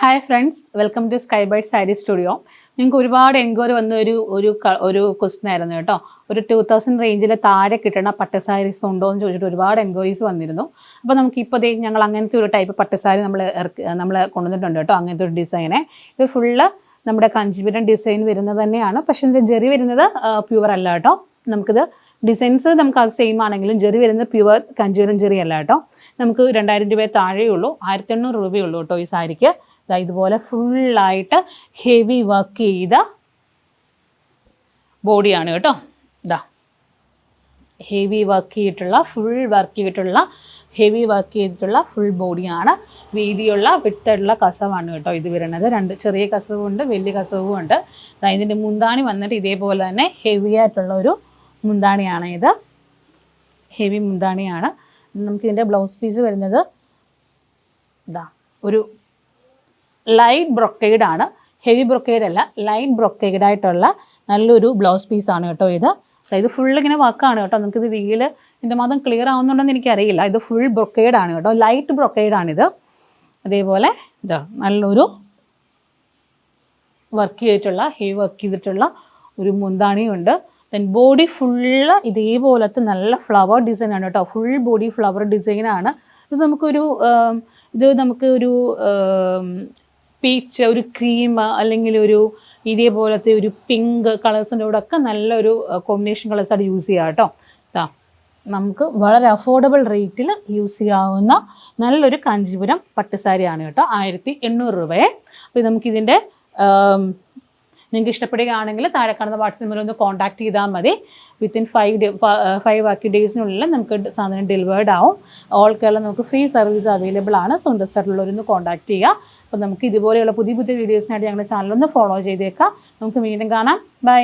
Hi friends welcome to sky byte sari studio നിങ്ങൾക്ക് ഒരുപാട് enquiry വന്ന ഒരു ഒരു ഒരു ക്വസ്റ്റൻ ആയിരുന്നു കേട്ടോ. ഒരു ടു തൗസൻഡ് റേഞ്ചിൽ താഴെ കിട്ടണ പട്ടുസാരീസ് ഉണ്ടോ എന്ന് ചോദിച്ചിട്ട് ഒരുപാട് എൻക്വയറീസ് വന്നിരുന്നു. അപ്പോൾ നമുക്ക് ഇപ്പോൾ ഞങ്ങൾ അങ്ങനത്തെ ഒരു ടൈപ്പ് പട്ടുസാരി നമ്മൾ നമ്മൾ കൊണ്ടുവന്നിട്ടുണ്ട് കേട്ടോ അങ്ങനത്തെ ഒരു ഡിസൈനെ ഇത് ഫുള്ള് നമ്മുടെ കഞ്ചിപുരം ഡിസൈൻ വരുന്നത് തന്നെയാണ്. പക്ഷേ ഇതിന്റെ ജെറി വരുന്നത് പ്യുവർ അല്ല കേട്ടോ. നമുക്കിത് ഡിസൈൻസ് നമുക്ക് അത് സെയിം ആണെങ്കിലും ജെറി വരുന്നത് പ്യുവർ കഞ്ചീരം ജെറി അല്ല കേട്ടോ. നമുക്ക് രണ്ടായിരം താഴെ ഉള്ളൂ ആയിരത്തി എണ്ണൂറ് രൂപയുള്ളൂ കേട്ടോ ഈ സാരിക്ക്. ഇതുപോലെ ഫുള്ളായിട്ട് ഹെവി വർക്ക് ചെയ്ത ബോഡിയാണ് കേട്ടോ. ഇതാ ഹെവി വർക്ക് ചെയ്തിട്ടുള്ള ഫുൾ വർക്ക് ചെയ്തിട്ടുള്ള ഹെവി വർക്ക് ചെയ്തിട്ടുള്ള ഫുൾ ബോഡിയാണ് വീതിയുള്ള വിട്ടുള്ള കസവാണ് കേട്ടോ ഇത് വരുന്നത്. രണ്ട് ചെറിയ കസവും ഉണ്ട് വലിയ കസവും ഉണ്ട് ദാ ഇതിന്റെ മുന്താണി വന്നിട്ട് ഇതേപോലെ തന്നെ ഹെവി ആയിട്ടുള്ള ഒരു മുന്താണിയാണ് ഇത് ഹെവി മുന്താണിയാണ്. നമുക്ക് ഇതിന്റെ ബ്ലൗസ് പീസ് വരുന്നത് ഇതാ ഒരു ലൈറ്റ് ബ്രൊക്കേഡ് ആണ്. ഹെവി ബ്രൊക്കേഡ് അല്ല ലൈറ്റ് ബ്രൊക്കേഡ് ആയിട്ടുള്ള നല്ലൊരു ബ്ലൗസ് പീസാണ് കേട്ടോ ഇത്. അതായത് ഫുൾ ഇങ്ങനെ വർക്കാണ് കേട്ടോ. നമുക്കിത് വീൽ ഇതിന്റെ മാത്രം ക്ലിയർ ആവുന്നുണ്ടെന്ന് എനിക്കറിയില്ല. ഇത് ഫുൾ ബ്രൊക്കേഡ് ആണ് കേട്ടോ. ലൈറ്റ് ബ്രൊക്കേഡ് ആണിത് അതേപോലെ ഇതാ നല്ലൊരു വർക്ക് ചെയ്തിട്ടുള്ള ഹെവി വർക്ക് ചെയ്തിട്ടുള്ള ഒരു മുന്താണിയുണ്ട്. ദെൻ ബോഡി ഫുള്ള് ഇതേപോലത്തെ നല്ല ഫ്ലവർ ഡിസൈനാണ് കേട്ടോ. ഫുൾ ബോഡി ഫ്ലവർ ഡിസൈനാണ് ഇത് നമുക്കൊരു ഇത് നമുക്ക് ഒരു പീച്ച് ഒരു ക്രീം അല്ലെങ്കിൽ ഒരു ഇതേപോലത്തെ ഒരു പിങ്ക് കളേഴ്സിന്റെ കൂടെ ഒക്കെ നല്ലൊരു കോമ്പിനേഷൻ കളേഴ്സായിട്ട് യൂസ് ചെയ്യാം കേട്ടോ. ഇതാ നമുക്ക് വളരെ അഫോർഡബിൾ റേറ്റിൽ യൂസ് ചെയ്യാവുന്ന നല്ലൊരു കാഞ്ചീപുരം പട്ടുസാരിയാണ് കേട്ടോ. ആയിരത്തി എണ്ണൂറ് രൂപയെ. അപ്പോൾ നമുക്കിതിന്റെ നിങ്ങൾക്ക് ഇഷ്ടപ്പെടുകയാണെങ്കിൽ താഴെ കാണുന്ന വാട്സപ്പ് നമ്പറിൽ ഒന്ന് കോൺടാക്ട് ചെയ്താൽ മതി. വിത്തിൻ ഫൈവ് ഡേ ഫൈവ് ബാക്കി ഡേയ്സിനുള്ളിൽ നമുക്ക് സാധനം ഡെലിവേർഡ് ആവും. ഓൾ കേരള നമുക്ക് ഫ്രീ സർവീസ് അവൈലബിൾ ആണ്. സോ ഇൻട്രസ്റ്റ് കോൺടാക്ട് ചെയ്യുക. അപ്പോൾ നമുക്ക് ഇതുപോലെയുള്ള പുതിയ പുതിയ വീഡിയോസിനായിട്ട് ഞങ്ങളുടെ ചാനലൊന്ന് ഫോളോ ചെയ്തേക്കാം. നമുക്ക് വീണ്ടും കാണാം. ബൈ